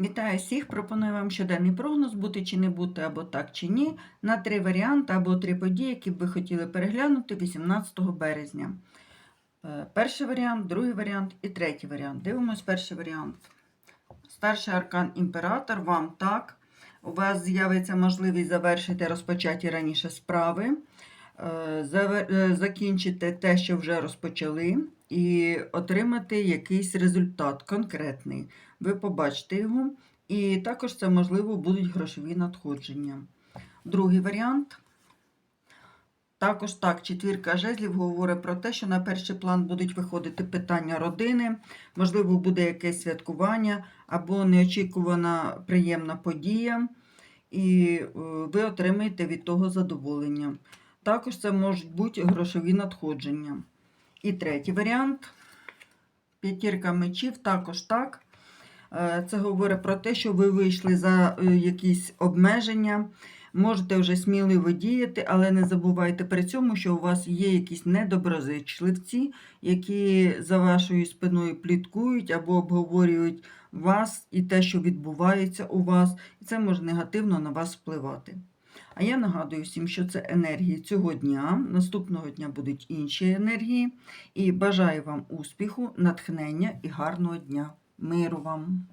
Вітаю всіх! Пропоную вам щоденний прогноз бути чи не бути, або так чи ні, на три варіанти або три події, які б ви хотіли переглянути 18 березня. Е, Перший варіант, другий варіант і третій варіант. Дивимось перший варіант. Старший аркан імператор, вам так. У вас з'явиться можливість завершити розпочаті раніше справи, закінчити те, що вже розпочали, і отримати якийсь результат конкретний. Ви побачите його, і також це, можливо, будуть грошові надходження. Другий варіант. Також так, четвірка жезлів говорить про те, що на перший план будуть виходити питання родини, можливо, буде якесь святкування або неочікувана приємна подія, і е, ви отримаєте від того задоволення. Також це можуть бути грошові надходження. І третій варіант. П'ятірка мечів також так. Е, Це говорить про те, що ви вийшли за е, якісь обмеження, можете вже сміливо діяти, але не забувайте при цьому, що у вас є якісь недоброзичливці, які за вашою спиною пліткують або обговорюють вас і те, що відбувається у вас, і це може негативно на вас впливати. А я нагадую всім, що це енергії цього дня. Наступного дня будуть інші енергії. І бажаю вам успіху, натхнення і гарного дня. Миру вам!